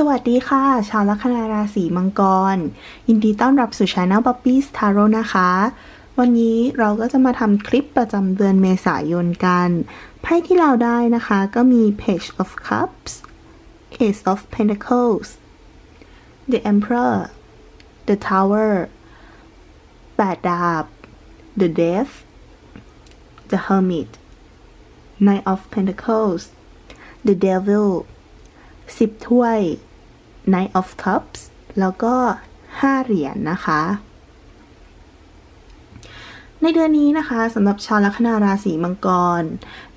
สวัสดีค่ะ ชาวลัคนาราศีมังกร ยินดีต้อนรับสู่ช anel Poppy's Tarot นะคะ วันนี้เราก็จะมาทำคลิปประจำเดือนเมษายนกันไพ่ที่เราได้นะคะก็มี Page of Cups Ace of Pentacles The Emperor The Tower แปดดาบ The Death The Hermit Knight of Pentacles The Devil สิบถ้วย Knight of Cups แล้วก็ห้าเหรียญนะคะ ในเดือนนี้นะคะสำหรับชาวลัคนาราศีมังกร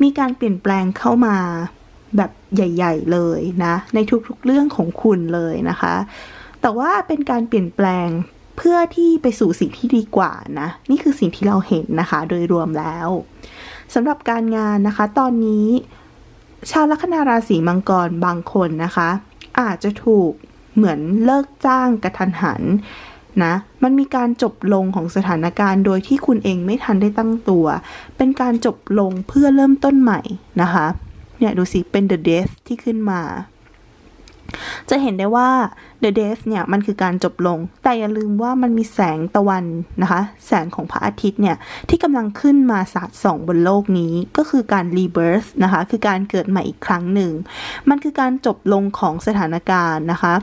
มีการเปลี่ยนแปลงเข้ามาแบบใหญ่ ๆ เลยนะ ในทุกๆเรื่องของคุณเลยนะคะ แต่ว่าเป็นการเปลี่ยนแปลงเพื่อที่ไปสู่สิ่งที่ดีกว่านะ นี่คือสิ่งที่เราเห็นนะคะ โดยรวมแล้วสำหรับการงานนะคะ ตอนนี้ ชาวลัคนาราศีมังกรบางคนนะคะ อาจจะถูกเหมือนเลิกจ้างกระทันหันนะมันมีการจบลงของสถานการณ์โดยที่คุณเองไม่ทันได้ตั้งตัว เป็นการจบลงเพื่อเริ่มต้นใหม่นะคะ เนี่ยดูสิเป็น the death ที่ขึ้นมา จะเห็นได้ว่า The Death เนี่ยมันคือการจบลง แต่อย่าลืมว่ามันมีแสงตะวันนะคะ แสงของพระอาทิตย์เนี่ยที่กำลังขึ้นมาสาดส่องบนโลกนี้ก็คือการ rebirth นะคะคือการเกิดใหม่อีกครั้งหนึ่ง มันคือการจบลงของสถานการณ์นะคะ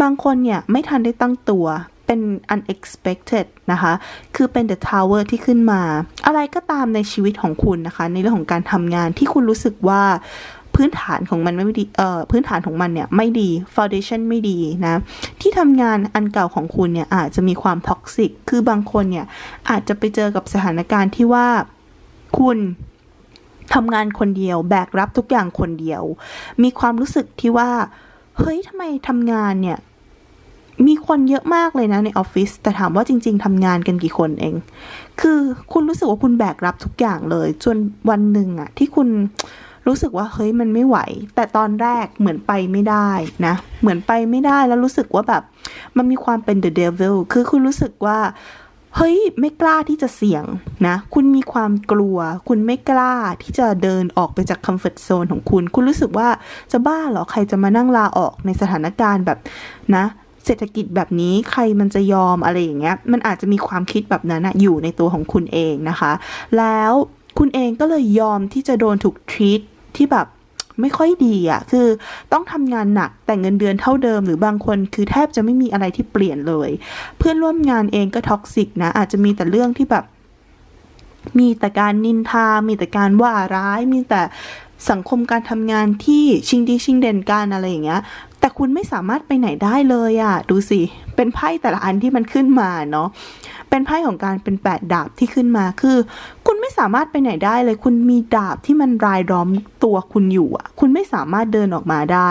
บางคนเนี่ยไม่ทันได้ตั้งตัวเป็น unexpected นะคะ คือเป็น the tower ที่ขึ้นมา อะไรก็ตามในชีวิตของคุณนะคะ ในเรื่องของการทำงานที่คุณรู้สึกว่า พื้นฐานของมันไม่ดีเอ่อพื้นฐานของมันเนี่ยไม่ดี foundation ไม่ดีนะที่ทำงานอันเก่าของคุณเนี่ยอาจจะมีความท็อกซิกคือบางคนเนี่ยอาจจะไปเจอกับสถานการณ์ที่ว่าคุณทำงานคนเดียวแบกรับทุกอย่างคนเดียว มีความรู้สึกที่ว่า เฮ้ยทำไมทำงานเนี่ย มีคนเยอะมากเลยนะในออฟฟิศแต่ถามว่าจริง ๆทำงานกันกี่คนเอง คือคุณรู้สึกว่าคุณแบกรับทุกอย่างเลย จนวันหนึ่งอะที่คุณ รู้สึกว่าเฮ้ยมันไม่ไหว แต่ตอนแรกเหมือนไปไม่ได้นะ เหมือนไปไม่ได้แล้วรู้สึกว่าแบบ มันมีความเป็น the devil คือคุณรู้สึกว่าเฮ้ยไม่กล้าที่จะเสี่ยงนะ คุณมีความกลัว คุณไม่กล้าที่จะเดินออกไปจากคอมฟอร์ทโซนของคุณ คุณรู้สึกว่าจะบ้าเหรอ ใครจะมานั่งลาออกในสถานการณ์แบบนะ เศรษฐกิจแบบนี้ใครมันจะยอมอะไรอย่างเงี้ย มันอาจจะมีความคิดแบบนั้นนะอยู่ในตัวของคุณเองนะคะ แล้วคุณเองก็เลยยอมที่จะโดนถูก treat ที่แบบไม่ค่อยดีอะ่ะ คือต้องทำงานหนักแต่เงินเดือนเท่าเดิม หรือบางคนคือแทบจะไม่มีอะไรที่เปลี่ยนเลย เพื่อนร่วมงานเองก็ท็อกซิกนะ อาจจะมีแต่เรื่องที่แบบ มีแต่การนินทา มีแต่การว่าร้าย มีแต่สังคมการทำงานที่ชิงดีชิงเด่นกันอะไรอย่างเงี้ย แต่คุณไม่สามารถไปไหนได้เลยอะ่ะ ดูสิ เป็นไพ่แต่ละอันที่มันขึ้นมาเนาะ เป็นไพ่ของการเป็นแปดดาบที่ขึ้นมาคือ คุณไม่สามารถไปไหนได้เลย คุณมีดาบที่มันรายล้อมตัวคุณอยู่อะ คุณไม่สามารถเดินออกมาได้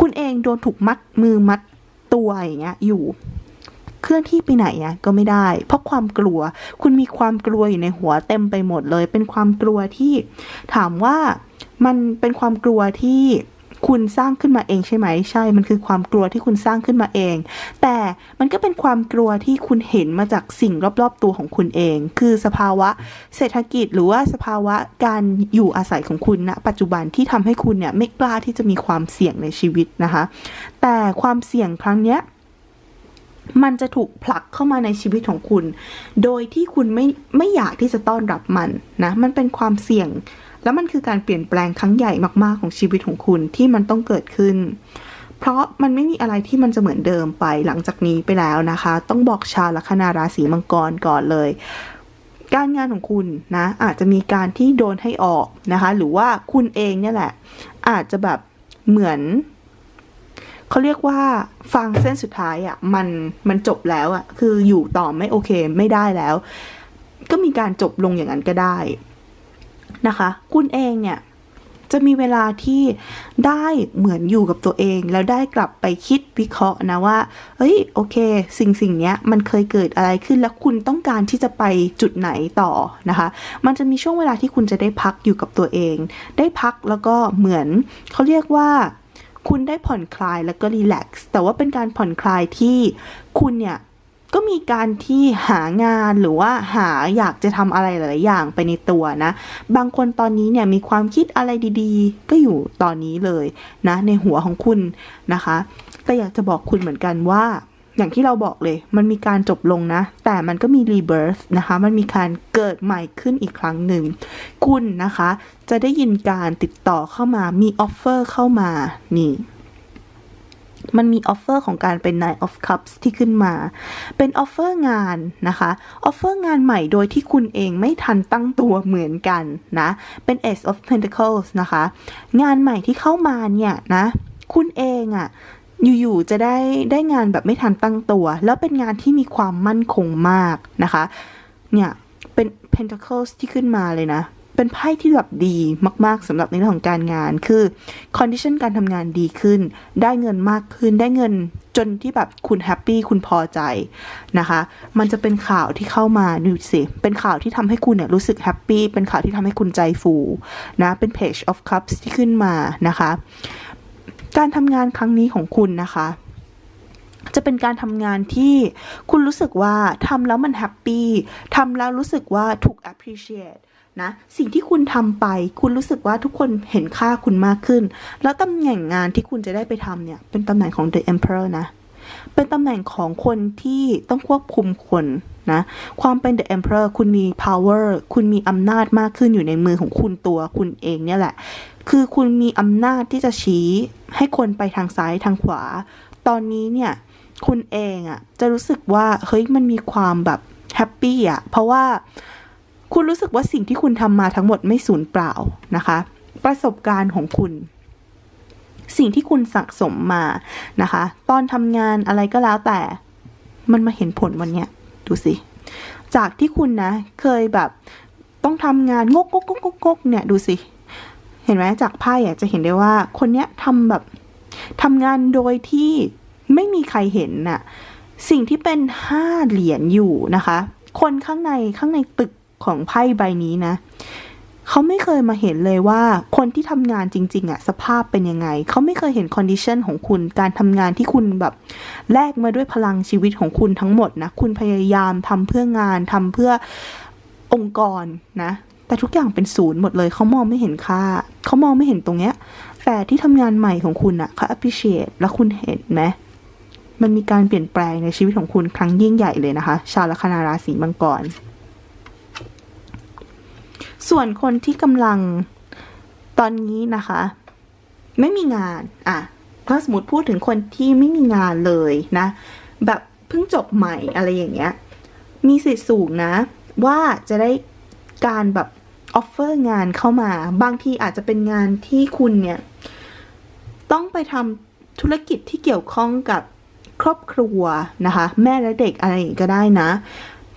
คุณเองโดนถูกมัดมือมัดตัวอย่างเงี้ยอยู่เคลื่อนที่ไปไหนอะก็ไม่ได้ เพราะความกลัว คุณมีความกลัวอยู่ในหัวเต็มไปหมดเลย เป็นความกลัวที่ถามว่ามันเป็นความกลัวที่ คุณสร้างขึ้นมาเองใช่ไหมใช่ มันคือความกลัวที่คุณสร้างขึ้นมาเอง แต่มันก็เป็นความกลัวที่คุณเห็นมาจากสิ่งรอบๆตัวของคุณเอง คือสภาวะเศรษฐกิจหรือว่าสภาวะการอยู่อาศัยของคุณณปัจจุบันที่ทำให้คุณเนี่ยไม่กล้าที่จะมีความเสี่ยงในชีวิตนะคะ แต่ความเสี่ยงครั้งเนี้ยมันจะถูกผลักเข้ามาในชีวิตของคุณ โดยที่คุณไม่ไม่อยากที่จะต้อนรับมันนะ มันเป็นความเสี่ยง แล้วมันคือการเปลี่ยนแปลงครั้งใหญ่มากๆของชีวิตของคุณที่มันต้องเกิดขึ้น เพราะมันไม่มีอะไรที่มันจะเหมือนเดิมไปหลังจากนี้ไปแล้วนะคะ ต้องบอกชาวลัคนาราศีมังกรก่อนเลย การงานของคุณนะอาจจะมีการที่โดนให้ออกนะคะ หรือว่าคุณเองเนี่ยแหละ อาจจะแบบเหมือนเขาเรียกว่าฟังเส้นสุดท้ายอะ่ะมันมันจบแล้วอะ่ะคืออยู่ต่อไม่โอเคไม่ได้แล้ว ก็มีการจบลงอย่างนั้นก็ได้ นะคะ คุณเองเนี่ยจะมีเวลาที่ได้เหมือนอยู่กับตัวเอง แล้วได้กลับไปคิดวิเคราะห์นะว่าเฮ้ยโอเค สิ่งสิ่งเนี้ยมันเคยเกิดอะไรขึ้นแล้วคุณต้องการที่จะไปจุดไหนต่อนะคะ มันจะมีช่วงเวลาที่คุณจะได้พักอยู่กับตัวเอง ได้พักแล้วก็เหมือนเขาเรียกว่าคุณได้ผ่อนคลายแล้วก็รีแลกซ์แต่ว่าเป็นการผ่อนคลายที่คุณเนี่ย ก็มีการที่หางานหรือว่าหาอยากจะทำอะไรหลาย ๆ อย่างไปในตัวนะ บางคนตอนนี้เนี่ยมีความคิดอะไรดีๆ ก็อยู่ตอนนี้เลยนะในหัวของคุณนะคะ แต่อยากจะบอกคุณเหมือนกันว่าอย่างที่เราบอกเลย มันมีการจบลงนะ แต่มันก็มีรีเบิร์ h นะคะ มันมีการเกิดใหม่ขึ้นอีกครั้งหนึ่ง คุณนะคะ จะได้ยินการติดต่อเข้ามา มีออฟเฟอร์เข้ามา นี่ มันมีออฟเฟอร์ของการเป็น Nine of Cups ที่ขึ้นมา เป็นออฟเฟอร์งานนะคะออฟเฟอร์งานใหม่โดยที่คุณเองไม่ทันตั้งตัวเหมือนกันนะ เป็น Ace of Pentacles นะคะ งานใหม่ที่เข้ามาเนี่ยนะ คุณเองอะอยู่ๆจะได้ได้งานแบบไม่ทันตั้งตัว แล้วเป็นงานที่มีความมั่นคงมากนะคะ เนี่ยเป็น Pentacles ที่ขึ้นมาเลยนะ เป็นไพ่ที่แบบดีมากๆสำหรับในเรื่องของการงาน คือ condition การทำงานดีขึ้น ได้เงินมากขึ้น ได้เงินจนที่แบบคุณแฮปปี้คุณพอใจนะคะ มันจะเป็นข่าวที่เข้ามาดูสิเป็นข่าวที่ทำให้คุณเนี่ยรู้สึกแฮปปี้เป็นข่าวที่ทำให้คุณใจฟูนะเป็น page of cups ที่ขึ้นมานะคะ การทำงานครั้งนี้ของคุณนะคะจะเป็นการทำงานที่คุณรู้สึกว่าทำแล้วมันแฮปปี้ทำแล้วรู้สึกว่าถูก appreciate นะสิ่งที่คุณทำไป คุณรู้สึกว่าทุกคนเห็นค่าคุณมากขึ้น แล้วตำแหน่งงานที่คุณจะได้ไปทำเนี่ย เป็นตำแหน่งของ the emperor นะ เป็นตำแหน่งของคนที่ต้องควบคุมคนนะ ความเป็น the emperor คุณมี power คุณมีอำนาจมากขึ้นอยู่ในมือของคุณตัวคุณเองเนี่ยแหละ คือคุณมีอำนาจที่จะชี้ให้คนไปทางซ้ายทางขวา ตอนนี้เนี่ย คุณเองอะ่ะจะรู้สึกว่า เฮ้ยมันมีความแบบแฮปปี้อะ เพราะว่า คุณรู้สึกว่าสิ่งที่คุณทำมาทั้งหมดไม่สูญเปล่านะคะ ประสบการณ์ของคุณ สิ่งที่คุณสะสมมานะคะ ตอนทำงานอะไรก็แล้วแต่ มันมาเห็นผลวันเนี้ยดูสิ จากที่คุณนะ เคยแบบต้องทำงานงกงกงกงกเนี่ยดูสิ เห็นไหมจากไพ่อะจะเห็นได้ว่า คนเนี้ยทำแบบทำงานโดยที่ไม่มีใครเห็นน่ะสิ่งที่เป็นห้าเหรียญอยู่นะคะ คนข้างในข้างในตึก ของไพ่ใบนี้นะเขาไม่เคยมาเห็นเลยว่าคนที่ทำงานจริง ๆอะสภาพเป็นยังไง เขาไม่เคยเห็นคอนดิชันของคุณ การทำงานที่คุณแบบแลกมาด้วยพลังชีวิตของคุณทั้งหมดนะ คุณพยายามทำเพื่องานทำเพื่อองค์กรนะ แต่ทุกอย่างเป็นศูนย์หมดเลย เขามองไม่เห็นค่า เขามองไม่เห็นตรงเนี้ย แต่ที่ทำงานใหม่ของคุณอะเขา appreciate แล้วคุณเห็นไหมมันมีการเปลี่ยนแปลงในชีวิตของคุณครั้งยิ่งใหญ่เลยนะคะ ชาวลัคนาราศีมังกร ส่วนคนที่กำลังตอนนี้นะคะ ไม่มีงานอะถ้าสมมติพูดถึงคนที่ไม่มีงานเลยนะ แบบเพิ่งจบใหม่อะไรอย่างเงี้ย มีสิทธิ์สูงนะ ว่าจะได้การแบบออฟเฟอร์งานเข้ามา บางทีอาจจะเป็นงานที่คุณเนี่ย ต้องไปทำธุรกิจที่เกี่ยวข้องกับครอบครัวนะคะ แม่และเด็กอะไรอย่างนี้ก็ได้นะ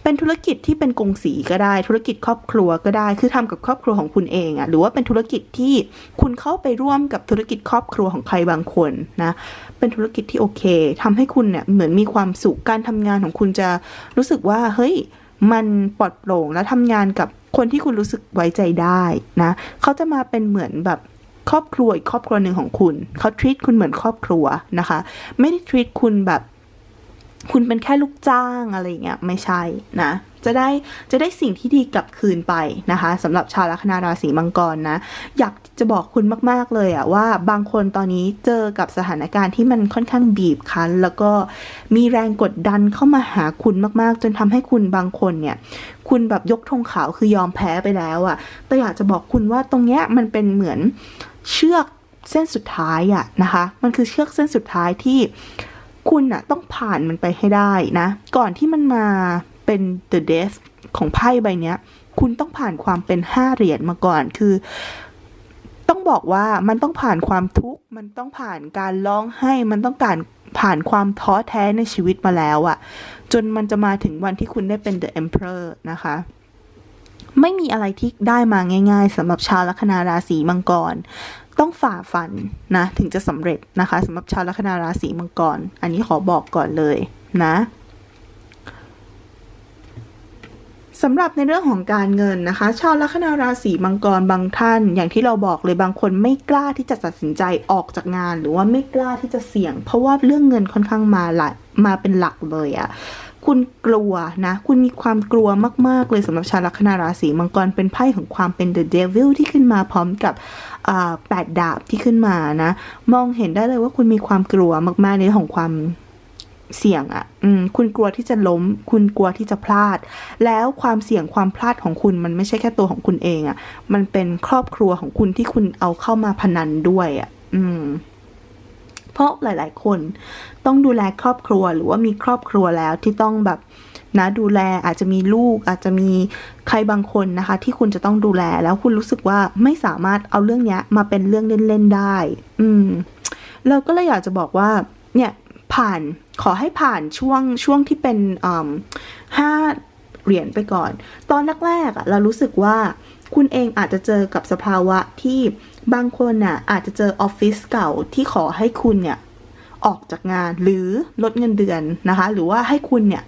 เป็นธุรกิจที่เป็นกงสีก็ได้ ธุรกิจครอบครัวก็ได้ คือทำกับครอบครัวของคุณเองอะหรือว่าเป็นธุรกิจที่คุณเข้าไปร่วมกับธุรกิจครอบครัวของใครบางคนนะเป็นธุรกิจที่โอเคทำให้คุณเนี่ยเหมือนมีความสุขการทำงานของคุณจะรู้สึกว่าเฮ้ยมันปลอดโปร่งและทำงานกับคนที่คุณรู้สึกไว้ใจได้นะเขาจะมาเป็นเหมือนแบบครอบครัวอีกครอบครัวหนึ่งของคุณ เขาท e a t คุณเหมือนครอบครัวนะคะ ไม่ได้ treat คุณแบบ คุณเป็นแค่ลูกจ้างอะไรเงี้ยไม่ใช่นะ จะได้จะได้สิ่งที่ดีกลับคืนไปนะคะสำหรับชาวลัคนาราศีมังกรนะ อยากจะบอกคุณมาก ๆ เลยอะว่าบางคนตอนนี้เจอกับสถานการณ์ที่มันค่อนข้างบีบคั้น แล้วก็มีแรงกดดันเข้ามาหาคุณมาก ๆ จนทำให้คุณบางคนเนี่ย คุณแบบยกธงขาวคือยอมแพ้ไปแล้วอะแต่อยากจะบอกคุณว่าตรงเนี้ยมันเป็นเหมือนเชือกเส้นสุดท้ายอะนะคะ มันคือเชือกเส้นสุดท้ายที่ คุณอะต้องผ่านมันไปให้ได้นะ ก่อนที่มันมาเป็น the death ของไพ่ใบเนี้ย คุณต้องผ่านความเป็นห้าเหรียญมาก่อนคือต้องบอกว่ามันต้องผ่านความทุกข์ มันต้องผ่านการร้องไห้ มันต้องการผ่านความท้อแท้ในชีวิตมาแล้วอะจนมันจะมาถึงวันที่คุณได้เป็น the emperor นะคะ ไม่มีอะไรที่ได้มาง่าย ๆสำหรับชาวลัคนาราศีมังกร ต้องฝ่าฟันนะถึงจะสำเร็จนะคะสำหรับชาวลัคนาราศีมังกร อันนี้ขอบอกก่อนเลยนะสำหรับในเรื่องของการเงินนะคะ ชาวลัคนาราศีมังกรบางท่าน อย่างที่เราบอกเลยบางคนไม่กล้าที่จะตัดสินใจออกจากงาน หรือว่าไม่กล้าที่จะเสี่ยง เพราะว่าเรื่องเงินค่อนข้างมาหลักมาเป็นหลักเลยอะ คุณกลัวนะ คุณมีความกลัวมาก ๆ เลยสำหรับชาวลัคนาราศีมังกรเป็นไพ่ของความเป็น the devil ที่ขึ้นมาพร้อมกับแปดดาบที่ขึ้นมานะ มองเห็นได้เลยว่าคุณมีความกลัวมาก ๆ ในเรื่องของความเสี่ยงอะ่ะคุณกลัวที่จะล้ม คุณกลัวที่จะพลาด แล้วความเสี่ยงความพลาดของคุณมันไม่ใช่แค่ตัวของคุณเองอะ่ะ มันเป็นครอบครัวของคุณที่คุณเอาเข้ามาพนันด้วยอะ่ะ อืม เพราะหลาย ๆ คนต้องดูแลครอบครัวหรือว่ามีครอบครัวแล้วที่ต้องแบบนะดูแลอาจจะมีลูกอาจจะมีใครบางคนนะคะ ที่คุณจะต้องดูแลแล้วคุณรู้สึกว่าไม่สามารถเอาเรื่องเนี้ยมาเป็นเรื่องเล่น ๆ ได้ อืมเราก็เลยอยากจะบอกว่า เนี่ยผ่านขอให้ผ่านช่วงช่วงที่เป็นห้าเหรียญไปก่อน ตอนแรกๆอะเรารู้สึกว่าคุณเองอาจจะเจอกับสภาวะที่ บางคนน่ะอาจจะเจอออฟฟิศเก่าที่ขอให้คุณเนี่ยออกจากงานหรือลดเงินเดือนนะคะ หรือว่าให้คุณเนี่ย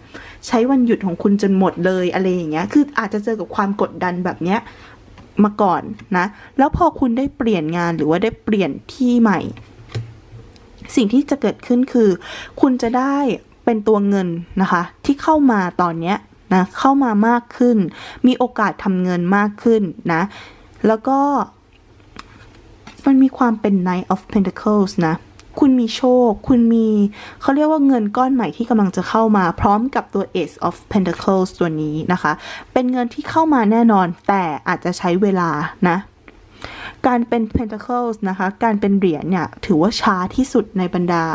ใช้วันหยุดของคุณจนหมดเลยอะไรอย่างเงี้ย คืออาจจะเจอกับความกดดันแบบเนี้ยมาก่อนนะ แล้วพอคุณได้เปลี่ยนงานหรือว่าได้เปลี่ยนที่ใหม่ สิ่งที่จะเกิดขึ้นคือ คุณจะได้เป็นตัวเงินนะคะ ที่เข้ามาตอนเนี้ยนะเข้ามามากขึ้น มีโอกาสทำเงินมากขึ้นนะ แล้วก็ มันมีความเป็น Knight of Pentacles นะ คุณมีโชค คุณมีเขาเรียกว่าเงินก้อนใหม่ที่กำลังจะเข้ามาพร้อมกับตัว Ace of Pentacles ตัวนี้นะคะ เป็นเงินที่เข้ามาแน่นอนแต่อาจจะใช้เวลานะการเป็น Pentacles นะคะ การเป็นเหรียญเนี่ย ถือว่าช้าที่สุดในบรรดา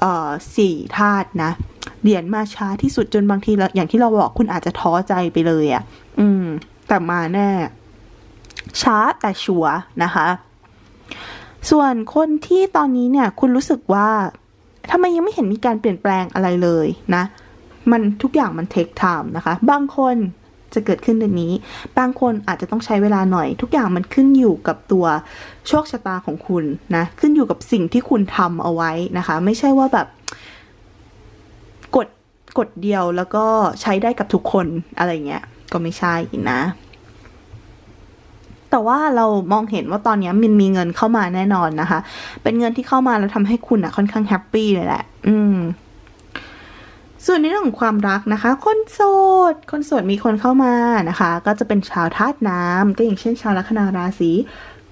เอ่อสี่ธาตุนะ เหรียญมาช้าที่สุดจนบางที อย่างที่เราบอกคุณอาจจะท้อใจไปเลยอะ่ะ อืม แต่มาแน่ ช้าแต่ชัวร์นะคะ ส่วนคนที่ตอนนี้เนี่ยคุณรู้สึกว่าทำไมยังไม่เห็นมีการเปลี่ยนแปลงอะไรเลยนะ มันทุกอย่างมันเทคไทม์นะคะ บางคนจะเกิดขึ้นในนี้ บางคนอาจจะต้องใช้เวลาหน่อย ทุกอย่างมันขึ้นอยู่กับตัวโชคชะตาของคุณนะ ขึ้นอยู่กับสิ่งที่คุณทำเอาไว้นะคะ ไม่ใช่ว่าแบบกดกดเดียวแล้วก็ใช้ได้กับทุกคนอะไรเงี้ย ก็ไม่ใช่นะ แต่ว่าเรามองเห็นว่าตอนนี้มันมีเงินเข้ามาแน่นอนนะคะ เป็นเงินที่เข้ามาแล้วทำให้คุณอะค่อนข้างแฮปปี้เลยแหละ อืมส่วนในเรื่องของความรักนะคะ คนโสด คนโสดมีคนเข้ามานะคะ ก็จะเป็นชาวธาตุน้ำก็อย่างเช่นชาวลัคนาราศี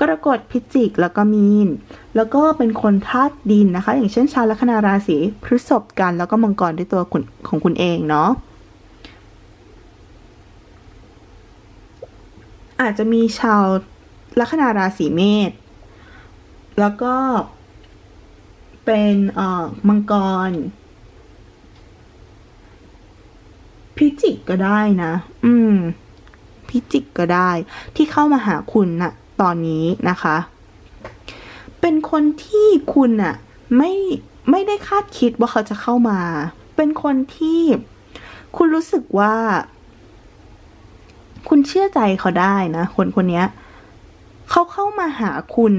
กรกฎพิจิกแล้วก็มีน แล้วก็เป็นคนธาตุดินนะคะ อย่างเช่นชาวลัคนาราศีพฤษภกัน แล้วก็มังกรด้วยตัวของคุณเองเนาะ อาจจะมีชาวลัคนาราศีเมษแล้วก็เป็นเอ่อมังกร พิจิกก็ได้นะ อืม พิจิกก็ได้ ที่เข้ามาหาคุณนะ่ะ ตอนนี้นะคะ เป็นคนที่คุณน่ะ ไม่ไม่ได้คาดคิดว่าเขาจะเข้ามา เป็นคนที่คุณรู้สึกว่า คุณเชื่อใจเขาได้นะ คนคนนี้เขาเข้ามาหาคุณ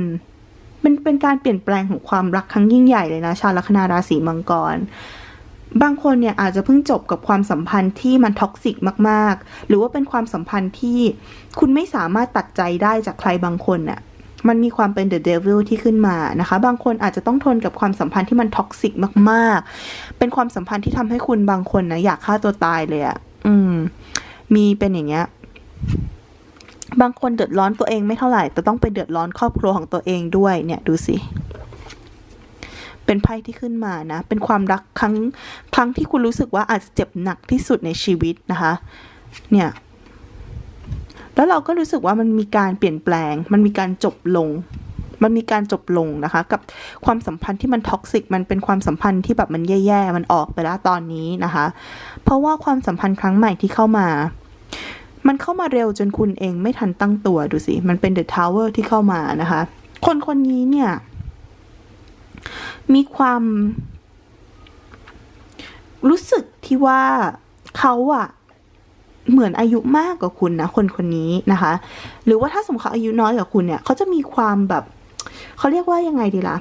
เป็นเป็นการเปลี่ยนแปลงของความรักครั้งยิ่งใหญ่เลยนะ ชาวลัคนาราศีมังกร บางคนเนี่ยอาจจะเพิ่งจบกับความสัมพันธ์ที่มันท็อกซิกมากๆ หรือว่าเป็นความสัมพันธ์ที่คุณไม่สามารถตัดใจได้จากใครบางคนน่ะมันมีความเป็น the devil ที่ขึ้นมานะคะ บางคนอาจจะต้องทนกับความสัมพันธ์ที่มันท็อกซิกมากๆ เป็นความสัมพันธ์ที่ทำให้คุณบางคนนะอยากฆ่าตัวตายเลยอะ่ะ อืม มีเป็นอย่างเงี้ย บางคนเดือดร้อนตัวเองไม่เท่าไหร่ แต่ต้องไปเดือดร้อนครอบครัวของตัวเองด้วยเนี่ยดูสิ เป็นไพ่ที่ขึ้นมานะ เป็นความรักครั้งครั้งที่คุณรู้สึกว่าอาจจะเจ็บหนักที่สุดในชีวิตนะคะ เนี่ย แล้วเราก็รู้สึกว่ามันมีการเปลี่ยนแปลง มันมีการจบลง มันมีการจบลงนะคะ กับความสัมพันธ์ที่มันท็อกซิก มันเป็นความสัมพันธ์ที่แบบมันแย่ๆ มันออกไปแล้วตอนนี้นะคะ เพราะว่าความสัมพันธ์ครั้งใหม่ที่เข้ามา มันเข้ามาเร็วจนคุณเองไม่ทันตั้งตัวดูสิ มันเป็นเดอะทาวเวอร์ที่เข้ามานะคะ คนคนนี้เนี่ย มีความ รู้สึกที่ว่าเขาอะเหมือนอายุมากกว่าคุณนะคนคนนี้นะคะ หรือว่าถ้าสมมติเขาอายุน้อยกว่าคุณเนี่ยเขาจะมีความแบบเขาเรียกว่ายังไงดีล่ะ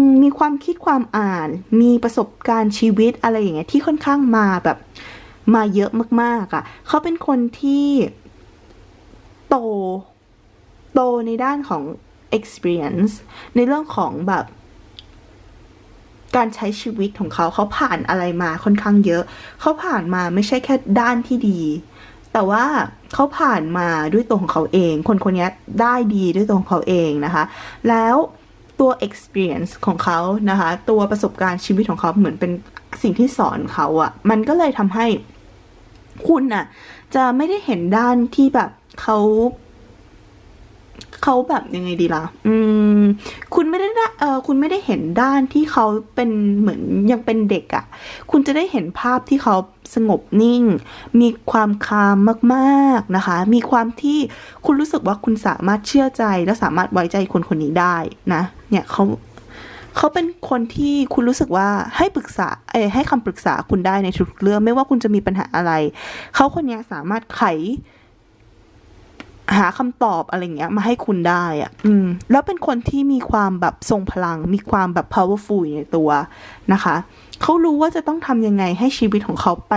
มมีความคิดความอ่าน มีประสบการณ์ชีวิตอะไรอย่างเงี้ยที่ค่อนข้างมาแบบ มาเยอะมากๆอะ่ะ เขาเป็นคนที่โต โตในด้านของ experience ในเรื่องของแบบการใช้ชีวิตของเขาเขาผ่านอะไรมาค่อนข้างเยอะ เขาผ่านมาไม่ใช่แค่ด้านที่ดี แต่ว่าเขาผ่านมาด้วยตัวของเขาเอง คนคนนี้ได้ดีด้วยตัวของเขาเองนะคะ แล้วตัว experience ของเขานะคะ ตัวประสบการณ์ชีวิตของเขาเหมือนเป็นสิ่งที่สอนเขาอะมันก็เลยทำให้ คุณน่ะ จะไม่ได้เห็นด้านที่แบบเขาเขาแบบยังไงดีล่ะ อืม คุณไม่ได้ด้เออคุณไม่ได้เห็นด้านที่เขาเป็นเหมือนยังเป็นเด็กอะ่ะ คุณจะได้เห็นภาพที่เขาสงบนิ่ง มีความคามมากๆนะคะ มีความที่คุณรู้สึกว่าคุณสามารถเชื่อใจและสามารถไว้ใจคนคนนี้ได้นะ เนี่ยเขา เขาเป็นคนที่คุณรู้สึกว่าให้ปรึกษาเอให้คำปรึกษาคุณได้ในทุกเรื่อง ไม่ว่าคุณจะมีปัญหาอะไร เขาคนนี้สามารถไข หาคำตอบอะไรเงี้ย มาให้คุณได้อะอืม แล้วเป็นคนที่มีความแบบทรงพลัง มีความแบบ powerful ในตัวนะคะ เขารู้ว่าจะต้องทำยังไงให้ชีวิตของเขาไป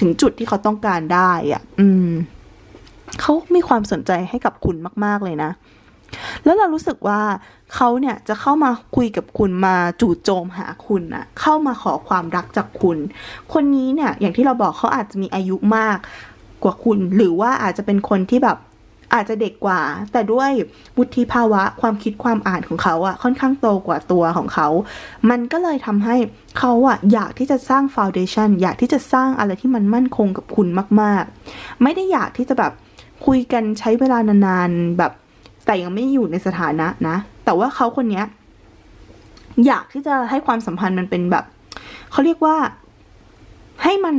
ถึงจุดที่เขาต้องการได้อะอืม เขามีความสนใจให้กับคุณมาก ๆ เลยนะ แล้วเรารู้สึกว่าเขาเนี่ยจะเข้ามาคุยกับคุณมาจู่โจมหาคุณนะเข้ามาขอความรักจากคุณ คนนี้เนี่ยอย่างที่เราบอกเขาอาจจะมีอายุมากกว่าคุณ หรือว่าอาจจะเป็นคนที่แบบอาจจะเด็กกว่า แต่ด้วยวุฒิภาวะความคิดความอ่านของเขาอะค่อนข้างโตกว่าตัวของเขา มันก็เลยทำให้เขาอะอยากที่จะสร้างฟ u n เดชันอยากที่จะสร้างอะไรที่มันมั่นคงกับคุณมาก ๆ ไม่ได้อยากที่จะแบบคุยกันใช้เวลานานๆแบบ แต่ยังไม่อยู่ในสถานะนะ แต่ว่าเขาคนเนี้ย อยากที่จะให้ความสัมพันธ์มันเป็นแบบเขาเรียกว่าให้มัน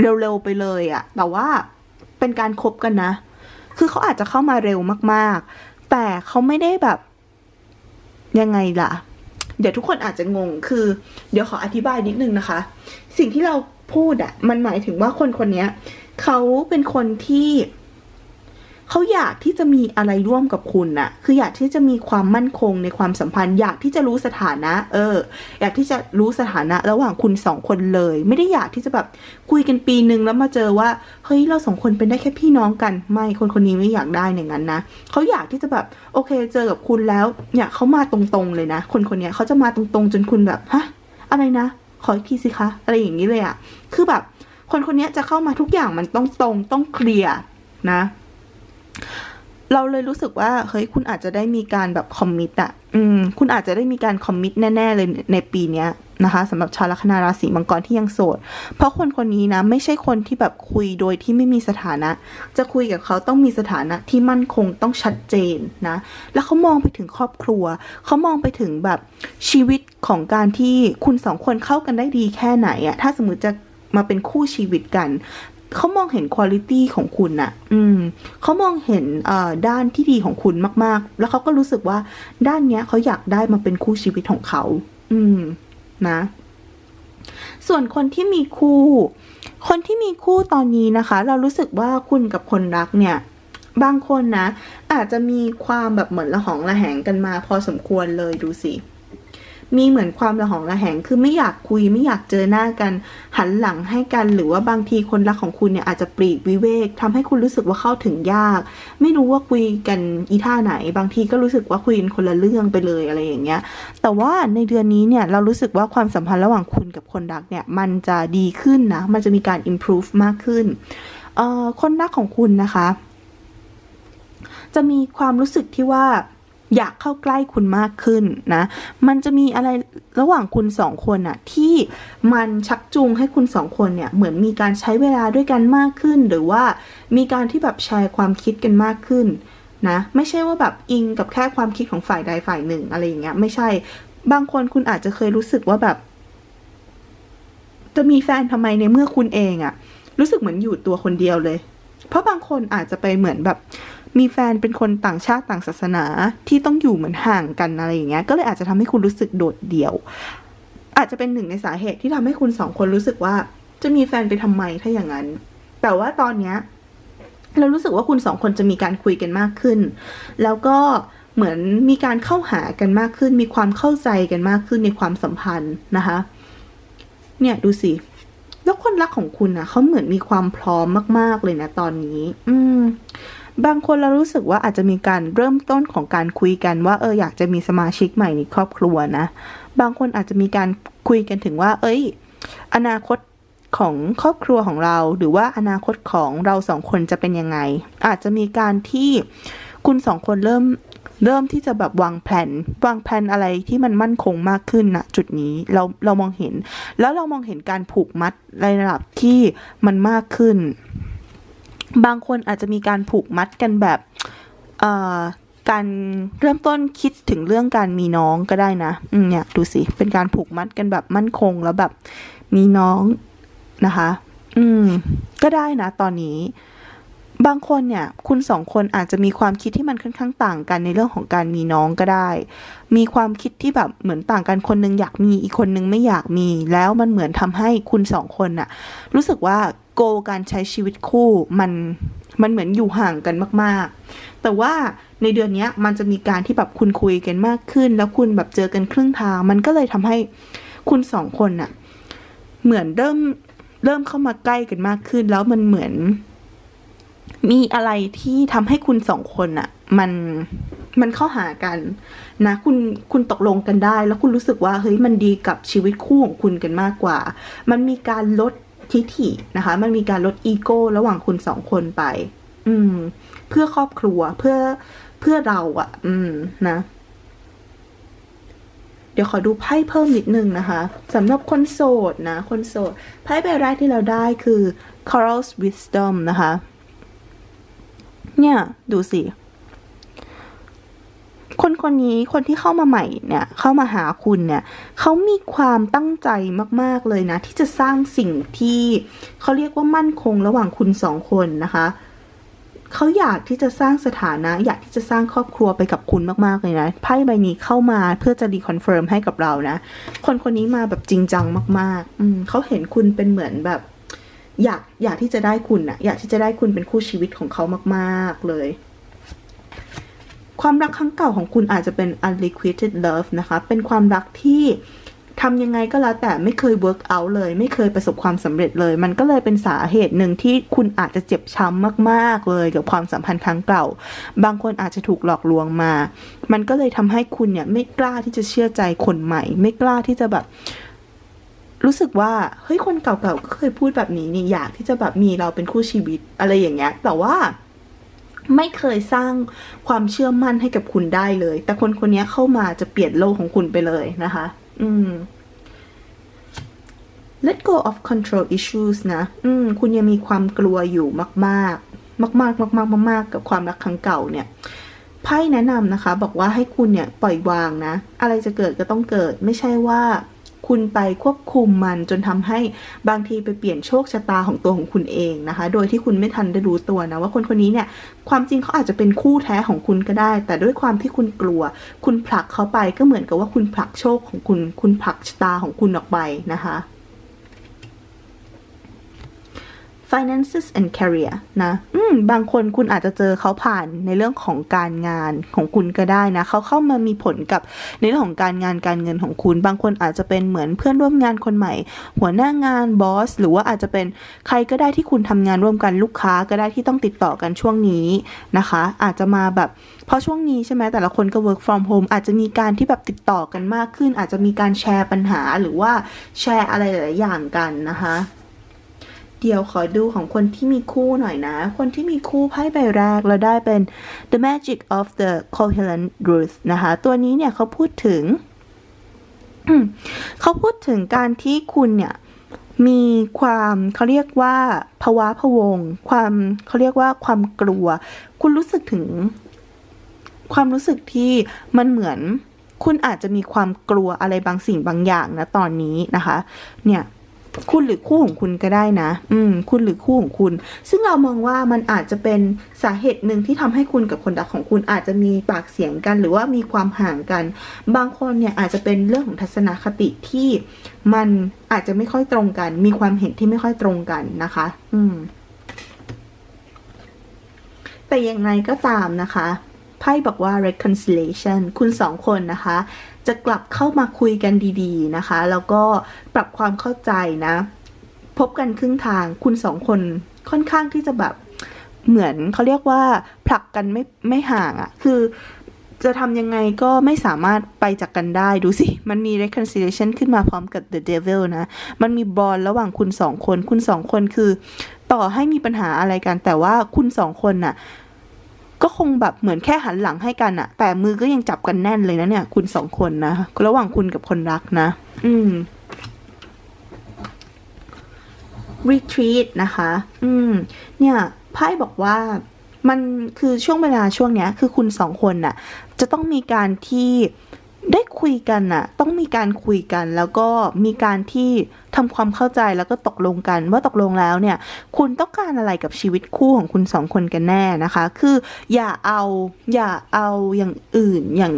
เร็วๆไปเลยอะแต่ว่าเป็นการคบกันนะ คือเขาอาจจะเข้ามาเร็วมากๆ แต่เขาไม่ได้แบบ ยังไงล่ะ เดี๋ยวทุกคนอาจจะงง คือ เดี๋ยวขออธิบายนิดนึงนะคะ สิ่งที่เราพูดอะมันหมายถึงว่าคนคนนี้เขาเป็นคนที่ เขาอยากที่จะมีอะไรร่วมกับคุณน่ะ คืออยากที่จะมีความมั่นคงในความสัมพันธ์ อยากที่จะรู้สถานะ เออ อยากที่จะรู้สถานะระหว่างคุณสองคนเลย ไม่ได้อยากที่จะแบบคุยกันปีนึงแล้วมาเจอว่า เฮ้ย เราสองคนเป็นได้แค่พี่น้องกัน ไม่ คนคนนี้ไม่อยากได้อย่างนั้นนะ เขาอยากที่จะแบบ โอเค เจอกับคุณแล้ว เนี่ยเขามาตรงๆเลยนะ คนคนนี้เขาจะมาตรงๆ จนคุณแบบ ฮะ อะไรนะ ขออีกทีสิคะ อะไรอย่างนี้เลยอะคือแบบ คนคนนี้จะเข้ามาทุกอย่างมันต้องตรง ต้องเคลียร์นะ เราเลยรู้สึกว่าเฮ้ยคุณอาจจะได้มีการแบบคอมมิตอะอืมคุณอาจจะได้มีการคอมมิตแน่ ๆ เลยในปีเนี้ยนะคะสำหรับชาวลัคนาราศีมังกรที่ยังโสด เพราะคนคนนี้นะ ไม่ใช่คนที่แบบคุยโดยที่ไม่มีสถานะ จะคุยกับเขาต้องมีสถานะที่มั่นคงต้องชัดเจนนะ แล้วเขามองไปถึงครอบครัว เขามองไปถึงแบบชีวิตของการที่คุณสองคนเข้ากันได้ดีแค่ไหนอะถ้าสมมติจะมาเป็นคู่ชีวิตกัน เขามองเห็นคุณ i t y ของคุณน่ะอืมเขามองเห็นด้านที่ดีของคุณมาก ๆ แล้วเขาก็รู้สึกว่าด้านเนี้ยเขาอยากได้มาเป็นคู่ชีวิตของเขา อืม นะ ส่วนคนที่มีคู่ คนที่มีคู่ตอนนี้นะคะ เรารู้สึกว่าคุณกับคนรักเนี่ย บางคนนะ อาจจะมีความแบบเหมือนละหองระแหงกันมา พอสมควรเลยดูสิ มีเหมือนความระหองระแหง คือไม่อยากคุยไม่อยากเจอหน้ากัน หันหลังให้กัน หรือว่าบางทีคนรักของคุณเนี่ยอาจจะปลีกวิเวกทำให้คุณรู้สึกว่าเข้าถึงยาก ไม่รู้ว่าคุยกันอีท่าไหน บางทีก็รู้สึกว่าคุยกันคนละเรื่องไปเลยอะไรอย่างเงี้ย แต่ว่าในเดือนนี้เนี่ยเรารู้สึกว่าความสัมพันธ์ระหว่างคุณกับคนรักเนี่ยมันจะดีขึ้นนะ มันจะมีการ improve มากขึ้นเอ่อคนรักของคุณนะคะ จะมีความรู้สึกที่ว่า อยากเข้าใกล้คุณมากขึ้นนะ มันจะมีอะไรระหว่างคุณสองคนอะที่มันชักจูงให้คุณสองคนเนี่ยเหมือนมีการใช้เวลาด้วยกันมากขึ้น หรือว่ามีการที่แบบแชร์ความคิดกันมากขึ้นนะ ไม่ใช่ว่าแบบอิงกับแค่ความคิดของฝ่ายใดฝ่ายหนึ่งอะไรอย่างเงี้ยไม่ใช่ บางคนคุณอาจจะเคยรู้สึกว่าแบบ จะมีแฟนทำไมในเมื่อคุณเองอะรู้สึกเหมือนอยู่ตัวคนเดียวเลย เพราะบางคนอาจจะไปเหมือนแบบ มีแฟนเป็นคนต่างชาติต่างศาสนาที่ต้องอยู่เหมือนห่างกันอะไรอย่างเงี้ยก็เลยอาจจะทำให้คุณรู้สึกโดดเดี่ยว อาจจะเป็นหนึ่งในสาเหตุที่ทำให้คุณสองคนรู้สึกว่า จะมีแฟนไปทำไมถ้าอย่างนั้น แต่ว่าตอนเนี้ยเรารู้สึกว่าคุณสองคนจะมีการคุยกันมากขึ้น แล้วก็เหมือนมีการเข้าหากันมากขึ้น มีความเข้าใจกันมากขึ้นในความสัมพันธ์นะคะ เนี่ยดูสิ แล้วคนรักของคุณนะเขาเหมือนมีความพร้อมมาก ๆเลยนะตอนนี้ อืม บางคนเรารู้สึกว่าอาจจะมีการเริ่มต้นของการคุยกันว่าเอออยากจะมีสมาชิกใหม่ในครอบครัวนะ บางคนอาจจะมีการคุยกันถึงว่า เอ้ย อนาคตของครอบครัวของเรา หรือว่าอนาคตของเราสองคนจะเป็นยังไง อาจจะมีการที่คุณสองคนเริ่มเริ่มที่จะแบบวางแผนวางแผนอะไรที่มันมั่นคงมากขึ้นนะจุดนี้เราเรามองเห็น แล้วเรามองเห็นการผูกมัดในระดับที่มันมากขึ้น บางคนอาจจะมีการผูกมัดกันแบบการเริ่มต้นคิดถึงเรื่องการมีน้องก็ได้นะเนี่ยดูสิ เป็นการผูกมัดกันแบบมั่นคงแล้วแบบมีน้องนะคะ อืม ก็ได้นะตอนนี้ บางคนเนี่ย คุณสองคนอาจจะมีความคิดที่มันค่อนข้างต่างกันในเรื่องของการมีน้องก็ได้ มีความคิดที่แบบเหมือนต่างกันคนนึงอยากมีอีกคนนึงไม่อยากมี แล้วมันเหมือนทำให้คุณสองคนน่ะ รู้สึกว่า โกการใช้ชีวิตคู่มันมันเหมือนอยู่ห่างกันมาก ๆ แต่ว่าในเดือนนี้มันจะมีการที่แบบคุณคุยกันมากขึ้น แล้วคุณแบบเจอกันครึ่งทาง มันก็เลยทำให้คุณสองคนน่ะ เหมือนเริ่มเริ่มเข้ามาใกล้กันมากขึ้น แล้วมันเหมือน มีอะไรที่ทำให้คุณสองคนอะมันมันเข้าหากันนะ คุณคุณตกลงกันได้ แล้วคุณรู้สึกว่าเฮ้ยมันดีกับชีวิตคู่ของคุณกันมากกว่า มันมีการลด ทิฐินะคะ มันมีการลดอีโก้ระหว่างคุณสองคนไป อืม เพื่อครอบครัวเพื่อเพื่อเราอะอืมนะ เดี๋ยวขอดูไพ่เพิ่มนิดนึงนะคะสำหรับคนโสดนะ คนโสดไพ่ใบแรกที่เราได้คือ Coral's Wisdom นะคะ เนี่ย ดูสิ คนคนนี้คนที่เข้ามาใหม่เนี่ยเข้ามาหาคุณเนี่ยเขามีความตั้งใจมากๆเลยนะ ที่จะสร้างสิ่งที่เขาเรียกว่ามั่นคงระหว่างคุณสองคนนะคะเขาอยากที่จะสร้างสถานะ อยากที่จะสร้างครอบครัวไปกับคุณมากๆเลยนะไพ่ใบนี้เข้ามาเพื่อจะรีคอนเฟิร์มให้กับเรานะ คนคนนี้มาแบบจริงจังมากๆ อืมเขาเห็นคุณเป็นเหมือนแบบ อยากอยากที่จะได้คุณอะอยากที่จะได้คุณเป็นคู่ชีวิตของเขามาก ๆเลย ความรักครั้งเก่าของคุณอาจจะเป็น unrequited love นะคะ เป็นความรักที่ทำยังไงก็แล้วแต่ไม่เคย work out เลย ไม่เคยประสบความสำเร็จเลย มันก็เลยเป็นสาเหตุหนึ่งที่คุณอาจจะเจ็บช้ำมากๆเลยกับความสัมพันธ์ครั้งเก่า บางคนอาจจะถูกหลอกลวงมา มันก็เลยทำให้คุณเนี่ยไม่กล้าที่จะเชื่อใจคนใหม่ ไม่กล้าที่จะแบบรู้สึกว่าเฮ้ยคนเก่าๆก็เคยพูดแบบนี้นี่อยากที่จะแบบมีเราเป็นคู่ชีวิตอะไรอย่างเงี้ยแต่ว่า ไม่เคยสร้างความเชื่อมั่นให้กับคุณได้เลย แต่คนคนนี้เข้ามาจะเปลี่ยนโลกของคุณไปเลยนะคะ อืม let go of control issues นะ อืม คุณยังมีความกลัวอยู่มาก ๆ มากๆมากๆมากๆกับความรักครั้งเก่าเนี่ย ไพ่แนะนำนะคะ บอกว่าให้คุณเนี่ยปล่อยวางนะ อะไรจะเกิดก็ต้องเกิด ไม่ใช่ว่า คุณไปควบคุมมันจนทำให้บางทีไปเปลี่ยนโชคชะตาของตัวของคุณเองนะคะ โดยที่คุณไม่ทันได้รู้ตัวนะว่าคนคนนี้เนี่ยความจริงเขาอาจจะเป็นคู่แท้ของคุณก็ได้ แต่ด้วยความที่คุณกลัว คุณผลักเขาไปก็เหมือนกับว่าคุณผลักโชคของคุณ คุณผลักชะตาของคุณออกไปนะคะ finances and career นะอืมบางคนคุณอาจจะเจอเขาผ่านในเรื่องของการงานของคุณก็ได้นะ เขาเข้ามามีผลกับในเรื่องของการงานการเงินของคุณ บางคนอาจจะเป็นเหมือนเพื่อนร่วมงานคนใหม่ หัวหน้างานบอส หรือว่าอาจจะเป็นใครก็ได้ที่คุณทำงานร่วมกันลูกค้าก็ได้ที่ต้องติดต่อกันช่วงนี้นะคะ อาจจะมาแบบเพราะช่วงนี้ใช่ไหมแต่ละคนก็ work from home อาจจะมีการที่แบบติดต่อกันมากขึ้น อาจจะมีการแชร์ปัญหาหรือว่าแชร์อะไรหลายอย่างกันนะคะ เดี๋ยวขอดูของคนที่มีคู่หน่อยนะ คนที่มีคู่ไพ่ใบแรกเราได้เป็น The Magic of the Coherent Ruth นะคะ ตัวนี้เนี่ยเขาพูดถึง เขาพูดถึงการที่คุณเนี่ยมีความเขาเรียกว่าภาวะพวง ความเขาเรียกว่าความกลัว คุณรู้สึกถึง ความรู้สึกที่มันเหมือน คุณอาจจะมีความกลัวอะไรบางสิ่งบางอย่างนะตอนนี้นะคะ เนี่ย คุณหรือคู่ของคุณก็ได้นะ อืม คุณหรือคู่ของคุณ ซึ่งเรามองว่ามันอาจจะเป็นสาเหตุหนึ่งที่ทำให้คุณกับคนรักของคุณอาจจะมีปากเสียงกัน หรือว่ามีความห่างกัน บางคนเนี่ยอาจจะเป็นเรื่องของทัศนคติที่มันอาจจะไม่ค่อยตรงกัน มีความเห็นที่ไม่ค่อยตรงกันนะคะ อืม แต่อย่างไรก็ตามนะคะไพ่บอกว่า reconciliation คุณสองคนนะคะ จะกลับเข้ามาคุยกันดีๆนะคะ แล้วก็ปรับความเข้าใจนะ พบกันครึ่งทางคุณสองคนค่อนข้างที่จะแบบเหมือนเขาเรียกว่าผลักกันไม่ไม่ห่างอะ่ะ คือจะทำยังไงก็ไม่สามารถไปจากกันได้ดูสิ มันมี reconciliation ขึ้นมาพร้อมกับ the devil นะ มันมีบอลระหว่างคุณสองคน คุณสองคนคือ ต่อให้มีปัญหาอะไรกัน แต่ว่าคุณสองคนน่ะ ก็คงแบบเหมือนแค่หันหลังให้กันอะแต่มือก็ยังจับกันแน่นเลยนะเนี่ย คุณสองคนนะ ระหว่างคุณกับคนรักนะ อืม retreat นะคะ อืม เนี่ยไพ่บอกว่ามันคือช่วงเวลาช่วงเนี้ย คือคุณสองคนน่ะ จะต้องมีการที่ ได้คุยกันน่ะ ต้องมีการคุยกันแล้วก็มีการที่ทำความเข้าใจแล้วก็ตกลงกันว่าตกลงแล้วเนี่ย คุณต้องการอะไรกับชีวิตคู่ของคุณสองคนกันแน่นะคะ คืออย่าเอาอย่าเอาอย่างอื่นอย่าง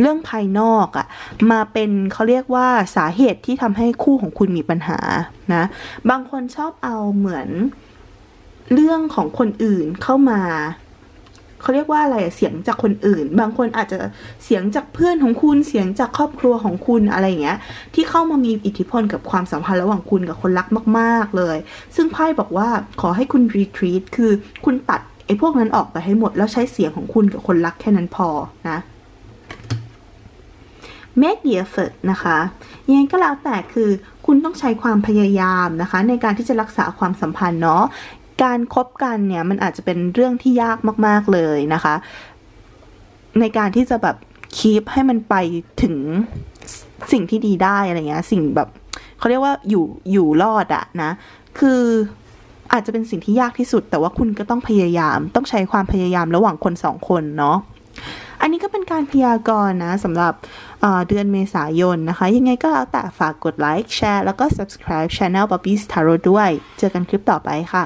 เรื่องภายนอกอะมาเป็นเขาเรียกว่าสาเหตุที่ทำให้คู่ของคุณมีปัญหานะ บางคนชอบเอาเหมือนเรื่องของคนอื่นเข้ามา เขาเรียกว่าอะไรเสียงจากคนอื่น บางคนอาจจะเสียงจากเพื่อนของคุณเสียงจากครอบครัวของคุณอะไรอย่างเงี้ย ที่เข้ามามีอิทธิพลกับความสัมพันธ์ระหว่างคุณกับคนรักมาก ๆเลย ซึ่งไพ่บอกว่าขอให้คุณ retreat คือคุณตัดไอ้พวกนั้นออกไปให้หมดแล้วใช้เสียงของคุณกับคนรักแค่นั้นพอนะ make the effort นะคะยังไงก็แล้วแต่คือคุณต้องใช้ความพยายามนะคะ ในการที่จะรักษาความสัมพันธ์เนาะ การคบกันเนี่ยมันอาจจะเป็นเรื่องที่ยากมาก ๆเลยนะคะ ในการที่จะแบบคีปให้มันไปถึงสิ่งที่ดีได้อะไรเงี้ย สิ่งแบบเขาเรียกว่าอยู่อยู่รอดอะนะ คืออาจจะเป็นสิ่งที่ยากที่สุด แต่ว่าคุณก็ต้องพยายาม ต้องใช้ความพยายามระหว่างคนสองคนเนาะอันนี้ก็เป็นการพยากรณ์นะสำหรับเเดือนเมษายนนะคะ ยังไงก็แล้วแต่ฝากกดไลค์แชร์แล้วก็ subscribe channel Bobby's Tarot ด้วย เจอกันคลิปต่อไปค่ะ